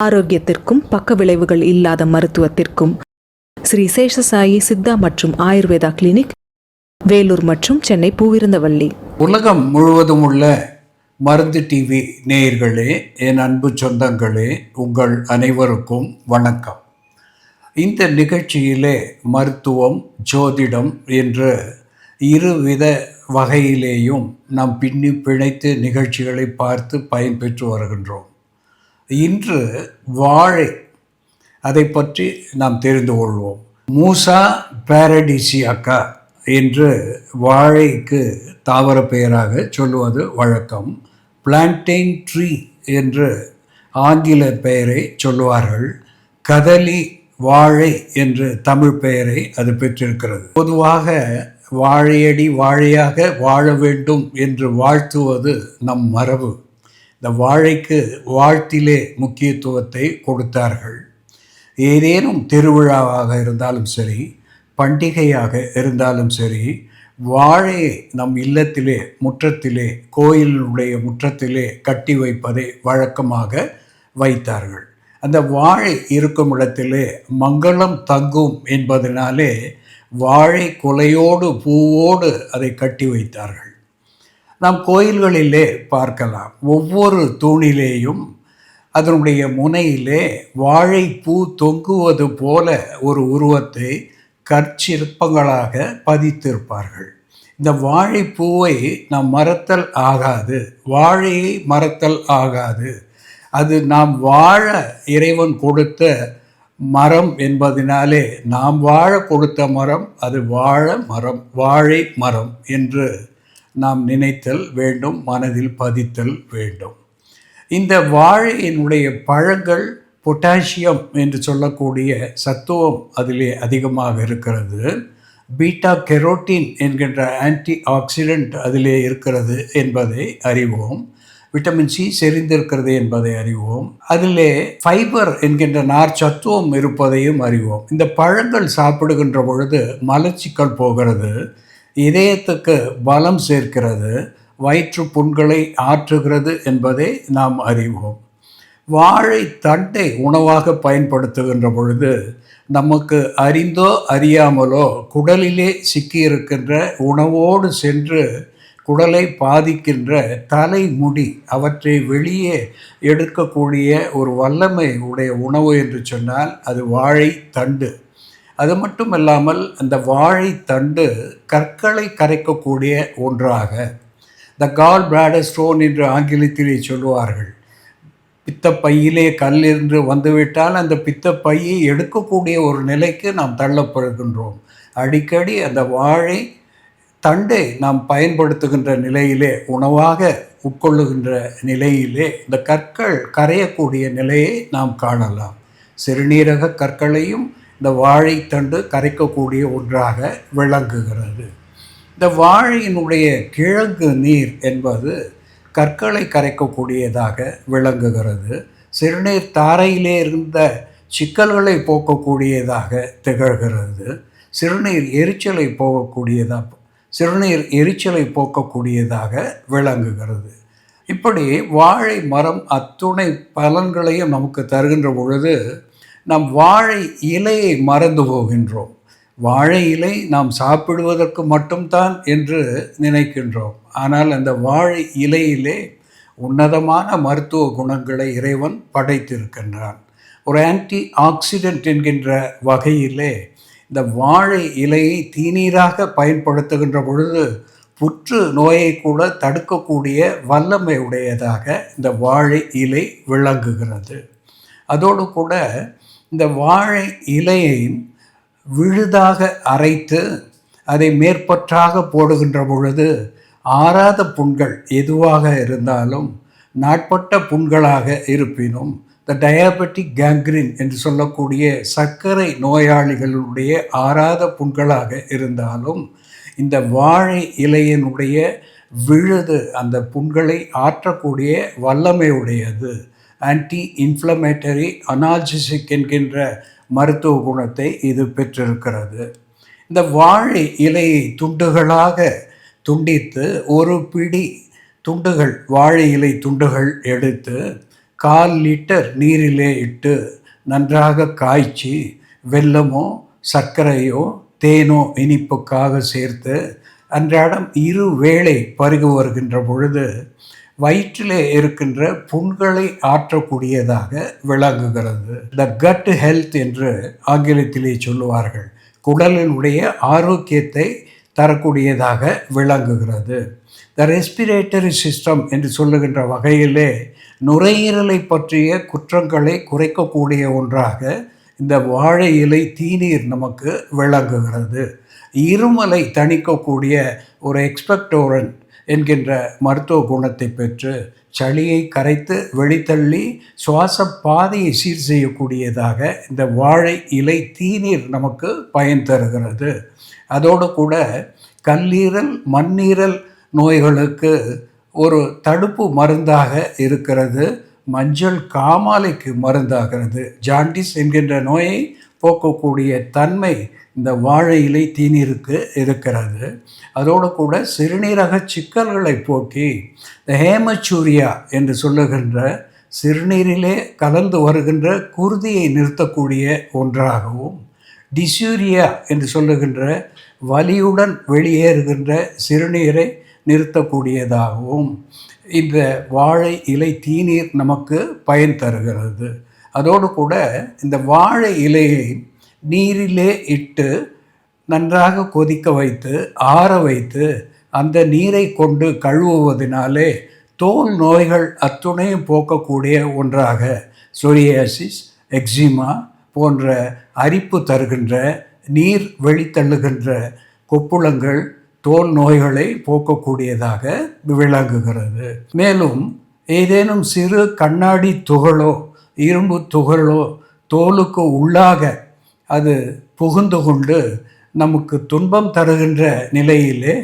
ஆரோக்கியத்திற்கும் பக்க விளைவுகள் இல்லாத மருத்துவத்திற்கும் ஸ்ரீ சேஷசாயி சித்தா மற்றும் ஆயுர்வேதா கிளினிக் வேலூர் மற்றும் சென்னை பூவிருந்தவல்லி. உலகம் முழுவதும் உள்ள மருந்து டிவி நேயர்களே என் அன்பு சொந்தங்களே உங்கள் அனைவருக்கும் வணக்கம். இந்த நிகழ்ச்சியிலே மருத்துவம் ஜோதிடம் என்று இருவித வகையிலேயும் நாம் பின்னி பிணைத்து நிகழ்ச்சிகளை பார்த்து பயன்பெற்று வருகின்றோம். இன்று வாழை அதை பற்றி நாம் தெரிந்து கொள்வோம். மூசா பாரடிசியாக்கா என்று வாழைக்கு தாவர பெயராக சொல்லுவது வழக்கம். பிளான்டைன் ட்ரீ என்று ஆங்கில பெயரை சொல்லுவார்கள். கதலி வாழை என்று தமிழ் பெயரை அது பெற்றிருக்கிறது. பொதுவாக வாழையடி வாழையாக வாழ வேண்டும் என்று வாழ்த்துவது நம் மரபு. இந்த வாழைக்கு வாழ்த்திலே முக்கியத்துவத்தை கொடுத்தார்கள். ஏதேனும் திருவிழாவாக இருந்தாலும் சரி பண்டிகையாக இருந்தாலும் சரி வாழையை நம் இல்லத்திலே முற்றத்திலே கோயிலுடைய முற்றத்திலே கட்டி வைப்பதை வழக்கமாக வைத்தார்கள். அந்த வாழை இருக்கும் இடத்திலே மங்களம் தங்கும் என்பதனாலே வாழை கொலையோடு பூவோடு அதை கட்டி வைத்தார்கள். நாம் கோயில்களிலே பார்க்கலாம். ஒவ்வொரு தூணிலேயும் அதனுடைய முனையிலே வாழைப்பூ தொங்குவது போல ஒரு உருவத்தை கற்சிற்பங்களாக பதித்திருப்பார்கள். இந்த வாழைப்பூவை நாம் மறத்தல் ஆகாது. வாழையை மறத்தல் ஆகாது. அது நாம் வாழ இறைவன் கொடுத்த மரம் என்பதனாலே நாம் வாழ கொடுத்த மரம் அது வாழ மரம் வாழை மரம் என்று நாம் நினைத்தல் வேண்டும் மனதில் பதித்தல் வேண்டும். இந்த வாழையினுடைய பழங்கள் பொட்டாசியம் என்று சொல்லக்கூடிய சத்துவம் அதிலே அதிகமாக இருக்கிறது. பீட்டா கெரோட்டின் என்கின்ற ஆன்டி ஆக்சிடென்ட் அதிலே இருக்கிறது என்பதை அறிவோம். விட்டமின் சி செறிந்திருக்கிறது என்பதை அறிவோம். அதிலே ஃபைபர் என்கின்ற நார் சத்துவம் இருப்பதையும் அறிவோம். இந்த பழங்கள் சாப்பிடுகின்ற பொழுது மலச்சிக்கல் போகிறது இதயத்துக்கு பலம் சேர்க்கிறது வயிற்று புண்களை ஆற்றுகிறது என்பதை நாம் அறிவோம். வாழை தண்டை உணவாக பயன்படுத்துகின்ற பொழுது நமக்கு அறிந்தோ அறியாமலோ குடலிலே சிக்கியிருக்கின்ற உணவோடு சென்று உடலை பாதிக்கின்ற தலைமுடி அவற்றை வெளியே எடுக்கக்கூடிய ஒரு வல்லமை உடைய உணவு என்று சொன்னால் அது வாழை தண்டு. அது மட்டும் இல்லாமல் அந்த வாழை தண்டு கற்களை கரைக்கக்கூடிய ஒன்றாக. த கால் பிராடர் ஸ்டோன் என்று ஆங்கிலத்திலே சொல்லுவார்கள். பித்தப்பையிலே கல் என்று வந்துவிட்டால் அந்த பித்தப்பையை எடுக்கக்கூடிய ஒரு நிலைக்கு நாம் தள்ளப்படுகின்றோம். அடிக்கடி அந்த வாழை தண்டை நாம் பயன்படுத்துகின்ற நிலையிலே உணவாக உட்கொள்ளுகின்ற நிலையிலே இந்த கற்கள் கரையக்கூடிய நிலையை நாம் காணலாம். சிறுநீரக கற்களையும் இந்த வாழைத்தண்டு கரைக்கக்கூடிய ஒன்றாக விளங்குகிறது. இந்த வாழையினுடைய கிழங்கு நீர் என்பது கற்களை கரைக்கக்கூடியதாக விளங்குகிறது. சிறுநீர் தாரையிலே இருந்த சிக்கல்களை போக்கக்கூடியதாக திகழ்கிறது. சிறுநீர் எரிச்சலை போகக்கூடியதாக சிறுநீர் எரிச்சலை போக்கக்கூடியதாக விளங்குகிறது. இப்படி வாழை மரம் அத்துணை பலன்களையும் நமக்கு தருகின்ற பொழுது நம் வாழை இலையை மறந்து போகின்றோம். வாழை இலை நாம் சாப்பிடுவதற்கு மட்டும்தான் என்று நினைக்கின்றோம். ஆனால் அந்த வாழை இலையிலே உன்னதமான மருத்துவ குணங்களை இறைவன் படைத்திருக்கின்றான். ஒரு ஆன்டி ஆக்சிடென்ட் என்கின்ற வகையிலே இந்த வாழை இலையை தீநீராக பயன்படுத்துகின்ற பொழுது புற்று நோயை கூட தடுக்கக்கூடிய வல்லமை உடையதாக இந்த வாழை இலை விளங்குகிறது. அதோடு கூட இந்த வாழை இலையை விழுதாக அரைத்து அதை மேற்பற்றாக போடுகின்ற பொழுது ஆறாத புண்கள் எதுவாக இருந்தாலும் நாட்பட்ட புண்களாக இருப்பினும் த டயாபெட்டிக் கேங்க்ரின் என்று சொல்லக்கூடிய சர்க்கரை நோயாளிகளுடைய ஆறாத புண்களாக இருந்தாலும் இந்த வாழை இலையினுடைய விழுது அந்த புண்களை ஆற்றக்கூடிய வல்லமையுடையது. ஆன்டி இன்ஃப்ளமேட்டரி அனால்ஜிசிக் என்கின்ற மருத்துவ குணத்தை இது பெற்றிருக்கிறது. இந்த வாழை இலையை துண்டுகளாக துண்டித்து ஒரு பிடி துண்டுகள் வாழை இலை துண்டுகள் எடுத்து கால் லிட்டர் நீரிலே இட்டு நன்றாக காய்ச்சி வெல்லமோ சர்க்கரையோ தேனோ இனிப்புக்காக சேர்த்து அன்றாடம் இரு வேளை பருகு வருகின்ற பொழுது வயிற்றிலே இருக்கின்ற புண்களை ஆற்றக்கூடியதாக விளங்குகிறது. த கட் ஹெல்த் என்று ஆங்கிலத்திலே சொல்லுவார்கள். குடலினுடைய ஆரோக்கியத்தை தரக்கூடியதாக விளங்குகிறது. த ரெஸ்பிரேட்டரி சிஸ்டம் என்று சொல்லுகின்ற வகையிலே நுரையீரலை பற்றிய குற்றங்களை குறைக்கக்கூடிய ஒன்றாக இந்த வாழை இலை தீநீர் நமக்கு விளங்குகிறது. இருமலை தணிக்கக்கூடிய ஒரு எக்ஸ்பெக்டோரன் என்கின்ற மருத்துவ குணத்தை பெற்று சளியை கரைத்து வெளித்தள்ளி சுவாச பாதையை சீர் செய்யக்கூடியதாக இந்த வாழை இலை தீநீர் நமக்கு பயன் தருகிறது. அதோடு கூட கல்லீரல் மண்ணீரல் நோய்களுக்கு ஒரு தடுப்பு மருந்தாக இருக்கிறது. மஞ்சள் காமாலைக்கு மருந்தாகிறது. ஜாண்டிஸ் என்கின்ற நோயை போக்கக்கூடிய தன்மை இந்த வாழை இலை தீநீருக்கு இருக்கிறது. அதோடு கூட சிறுநீரக சிக்கல்களை போக்கி இந்த ஹேமச்சூரியா என்று சொல்லுகின்ற சிறுநீரிலே கலந்து வருகின்ற குருதியை நிறுத்தக்கூடிய ஒன்றாகவும் டிசூரியா என்று சொல்லுகின்ற வலியுடன் வெளியேறுகின்ற சிறுநீரை நிறுத்தக்கூடியதாகவும் இந்த வாழை இலை தீநீர் நமக்கு பயன் தருகிறது. அதோடு கூட இந்த வாழை இலையை நீரிலே இட்டு நன்றாக கொதிக்க வைத்து ஆற வைத்து அந்த நீரை கொண்டு கழுவுவதனாலே தோல் நோய்கள் அத்துணையும் போக்கக்கூடிய ஒன்றாக சொரியாசிஸ் எக்ஸிமா போன்ற அரிப்பு தருகின்ற நீர் வெளித்தள்ளுகின்ற கொப்புளங்கள் தோல் நோய்களை போக்கக்கூடியதாக விளங்குகிறது. மேலும் ஏதேனும் சிறு கண்ணாடி துகளோ இரும்பு துகளோ தோலுக்கு உள்ளாக அது புகுந்து கொண்டு நமக்கு துன்பம் தருகின்ற நிலையிலே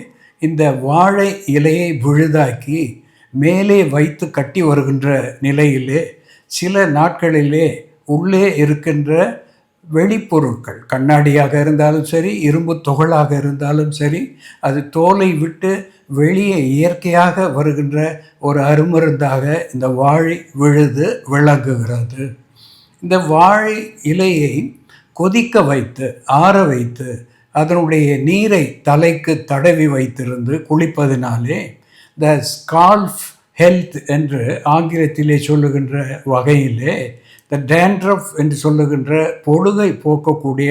இந்த வாழை இலையை விழுதாக்கி மேலே வைத்து கட்டி வருகின்ற நிலையிலே சில நாட்களிலே உள்ளே இருக்கின்ற வெளிப்பொருட்கள் கண்ணாடியாக இருந்தாலும் சரி இரும்பு துகளாக இருந்தாலும் சரி அது தோலை விட்டு வெளியே இயற்கையாக வருகின்ற ஒரு அருமருந்தாக இந்த வாழை விழுது விளங்குகிறது. இந்த வாழை இலையை கொதிக்க வைத்து ஆற வைத்து அதனுடைய நீரை தலைக்கு தடவி வைத்திருந்து குளிப்பதினாலே த ஸ்கால்ஃப் ஹெல்த் என்று ஆங்கிலத்திலே சொல்லுகின்ற வகையிலே த டேண்ட்ரஃப் என்று சொல்லுகின்ற பொழுதை போக்கக்கூடிய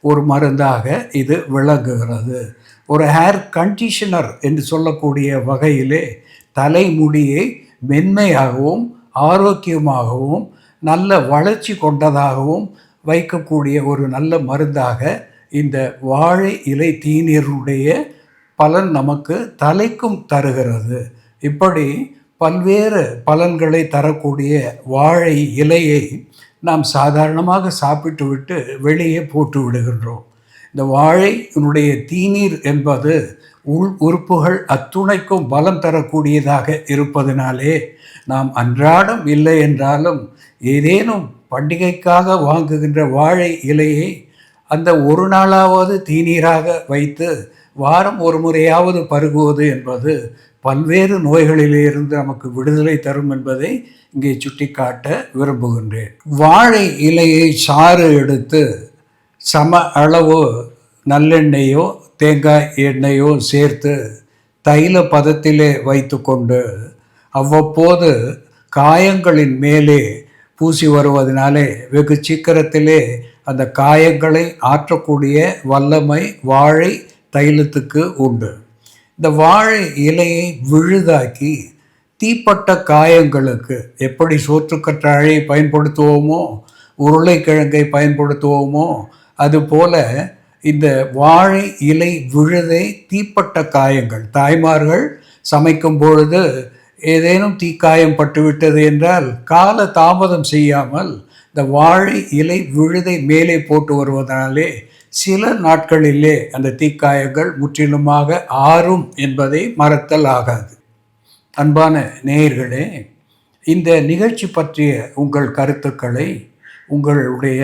ஒரு மருந்தாக இது விளங்குகிறது. ஒரு ஹேர் கண்டிஷனர் என்று சொல்லக்கூடிய வகையிலே தலைமுடியை மென்மையாகவும் ஆரோக்கியமாகவும் நல்ல வளர்ச்சி கொண்டதாகவும் வைக்கக்கூடிய ஒரு நல்ல மருந்தாக இந்த வாழை இலை தீநீருடைய பலன் நமக்கு தலைக்கும் தருகிறது. இப்படி பல்வேறு பலன்களை தரக்கூடிய வாழை இலையை நாம் சாதாரணமாக சாப்பிட்டு விட்டு வெளியே போட்டு விடுகின்றோம். இந்த வாழையினுடைய தீநீர் என்பது உள் உறுப்புகள் அத்துணைக்கும் பலம் தரக்கூடியதாக இருப்பதனாலே நாம் அன்றாடம் இல்லை என்றாலும் ஏதேனும் பண்டிகைக்காக வாங்குகின்ற வாழை இலையை அந்த ஒரு நாளாவது தீநீராக வைத்து வாரம் ஒரு முறையாவது பருகுவது என்பது பல்வேறு நோய்களிலிருந்து நமக்கு விடுதலை தரும் என்பதை இங்கே சுட்டிக்காட்ட விரும்புகின்றேன். வாழை இலையை சாறு எடுத்து சம அளவு நல்லெண்ணெயோ தேங்காய் எண்ணெயோ சேர்த்து தைல பதத்திலே வைத்துக்கொண்டு அவ்வப்போது காயங்களின் மேலே பூசி வருவதனாலே வெகு சீக்கிரத்திலே அந்த காயங்களை ஆற்றக்கூடிய வல்லமை வாழை தைலத்துக்கு உண்டு. இந்த வாழை இலையை விழுதாக்கி தீப்பட்ட காயங்களுக்கு எப்படி சோற்றுக்கற்றாழை பயன்படுத்துவோமோ உருளைக்கிழங்கை பயன்படுத்துவோமோ அதுபோல இந்த வாழை இலை விழுதை தீப்பட்ட காயங்கள். தாய்மார்கள் சமைக்கும் பொழுது ஏதேனும் தீக்காயம் பட்டுவிட்டது என்றால் கால தாமதம் செய்யாமல் இந்த வாழை இலை விழுதை மேலே போட்டு வருவதனாலே சில நாட்களிலே அந்த தீக்காயங்கள் முற்றிலுமாக ஆறும் என்பதை மறத்தல் ஆகாது. அன்பான நேயர்களே இந்த நிகழ்ச்சி பற்றிய உங்கள் கருத்துக்களை உங்களுடைய